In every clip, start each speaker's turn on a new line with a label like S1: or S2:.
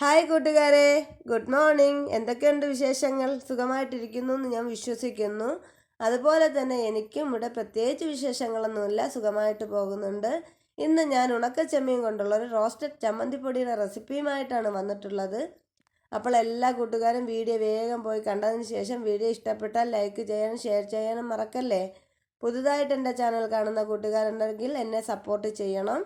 S1: Hi കൂട്ടുകാരെ. Good morning എന്തൊക്കെയുണ്ട് വിശേഷങ്ങൾ? സുഖമായിട്ടിരിക്കുന്നു എന്ന് ഞാൻ വിശ്വസിക്കുന്നു. അതുപോലെ തന്നെ എനിക്കും ഇവിടെ പ്രത്യേകിച്ച് വിശേഷങ്ങളൊന്നുമില്ല. സുഖമായിട്ട് പോകുന്നുണ്ട്. ഇന്ന് ഞാൻ ഉണക്കച്ചെമ്മീൻ കൊണ്ടുള്ള ഒരു റോസ്റ്റഡ് ചമ്മന്തിപ്പൊടിയുടെ റെസിപ്പിയുമായിട്ടാണ് വന്നിട്ടുള്ളത്. അപ്പോൾ എല്ലാ കൂട്ടുകാരും വീഡിയോ വേഗം പോയി കണ്ടതിന് ശേഷം വീഡിയോ ഇഷ്ടപ്പെട്ടാൽ ലൈക്ക് ചെയ്യാനും ഷെയർ ചെയ്യാനും മറക്കല്ലേ? പുതുതായിട്ട് എന്റെ ചാനൽ കാണുന്ന കൂട്ടുകാരുണ്ടെങ്കിൽ എന്നെ സപ്പോർട്ട് ചെയ്യണം.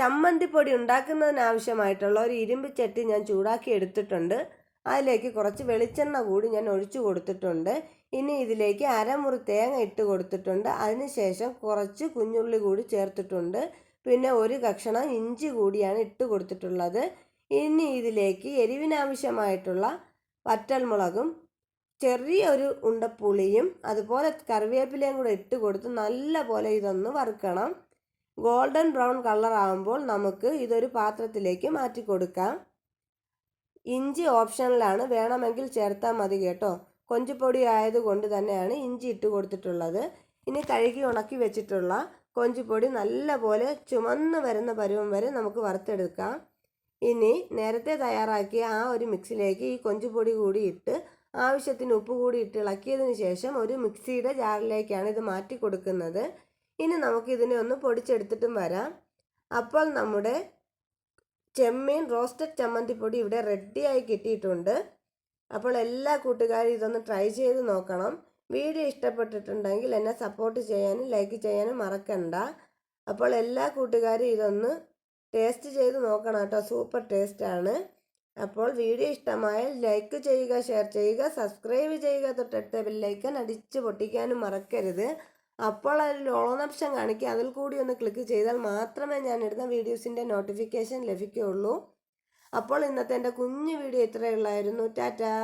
S1: ചമ്മന്തിപ്പൊടി ഉണ്ടാക്കുന്നതിനാവശ്യമായിട്ടുള്ള ഒരു ഇരുമ്പ് ചട്ടി ഞാൻ ചൂടാക്കി എടുത്തിട്ടുണ്ട്. അതിലേക്ക് കുറച്ച് വെളിച്ചെണ്ണ കൂടി ഞാൻ ഒഴിച്ചു കൊടുത്തിട്ടുണ്ട്. ഇനി ഇതിലേക്ക് അരമുറി തേങ്ങ ഇട്ട് കൊടുത്തിട്ടുണ്ട്. അതിനുശേഷം കുറച്ച് കുഞ്ഞുള്ളി കൂടി ചേർത്തിട്ടുണ്ട്. പിന്നെ ഒരു കഷണം ഇഞ്ചി കൂടിയാണ് ഇട്ട് കൊടുത്തിട്ടുള്ളത്. ഇനി ഇതിലേക്ക് എരിവിനാവശ്യമായിട്ടുള്ള വറ്റൽമുളകും ചെറിയൊരു ഉണ്ടപ്പുളിയും അതുപോലെ കറിവേപ്പിലയും കൂടെ ഇട്ട് കൊടുത്ത് നല്ല പോലെ ഇതൊന്ന് വറുക്കണം. ഗോൾഡൻ ബ്രൗൺ കളർ ആകുമ്പോൾ നമുക്ക് ഇതൊരു പാത്രത്തിലേക്ക് മാറ്റി കൊടുക്കാം. ഇഞ്ചി ഓപ്ഷനിലാണ്. വേണമെങ്കിൽ ചേർത്താൽ മതി കേട്ടോ. കൊഞ്ചുപൊടി ആയതുകൊണ്ട് തന്നെയാണ് ഇഞ്ചി ഇട്ട് കൊടുത്തിട്ടുള്ളത്. ഇനി കഴുകി ഉണക്കി വെച്ചിട്ടുള്ള കൊഞ്ചുപൊടി നല്ലപോലെ ചുമന്ന് വരുന്ന പരുവം വരെ നമുക്ക് വറുത്തെടുക്കാം. ഇനി നേരത്തെ തയ്യാറാക്കിയ ആ ഒരു മിക്സിലേക്ക് ഈ കൊഞ്ചുപൊടി കൂടി ഇട്ട് ആവശ്യത്തിന് ഉപ്പ് കൂടി ഇട്ട് ഇളക്കിയതിന് ശേഷം ഒരു മിക്സിയുടെ ജാറിലേക്കാണ് ഇത് മാറ്റി കൊടുക്കുന്നത്. ഇനി നമുക്കിതിനെ ഒന്ന് പൊടിച്ചെടുത്തിട്ടും വരാം. അപ്പോൾ നമ്മുടെ ചെമ്മീൻ റോസ്റ്റഡ് ചമ്മന്തിപ്പൊടി ഇവിടെ റെഡിയായി കിട്ടിയിട്ടുണ്ട്. അപ്പോൾ എല്ലാ കൂട്ടുകാരും ഇതൊന്ന് ട്രൈ ചെയ്ത് നോക്കണം. വീഡിയോ ഇഷ്ടപ്പെട്ടിട്ടുണ്ടെങ്കിൽ എന്നെ സപ്പോർട്ട് ചെയ്യാനും ലൈക്ക് ചെയ്യാനും മറക്കണ്ട. അപ്പോൾ എല്ലാ കൂട്ടുകാരും ഇതൊന്ന് ടേസ്റ്റ് ചെയ്ത് നോക്കണം കേട്ടോ. സൂപ്പർ ടേസ്റ്റാണ് അപ്പോൾ വീഡിയോ ഇഷ്ടമായാൽ ലൈക്ക് ചെയ്യുക ഷെയർ ചെയ്യുക സബ്സ്ക്രൈബ് ചെയ്യുക. തൊട്ടടുത്ത ബെല്ലൈക്കൻ അടിച്ച് പൊട്ടിക്കാനും മറക്കരുത്. അപ്പോൾ അതിൽ ഓൺ ഓപ്ഷൻ കാണിക്കുക. അതിൽ കൂടി ഒന്ന് ക്ലിക്ക് ചെയ്താൽ മാത്രമേ ഞാൻ ഇടുന്ന വീഡിയോസിന്റെ നോട്ടിഫിക്കേഷൻ ലഭിക്കുകയുള്ളൂ. അപ്പോൾ ഇന്നത്തെ എന്റെ കുഞ്ഞു വീഡിയോ ഇത്രയേ ഉള്ളായിരുന്നു. ടാറ്റാ.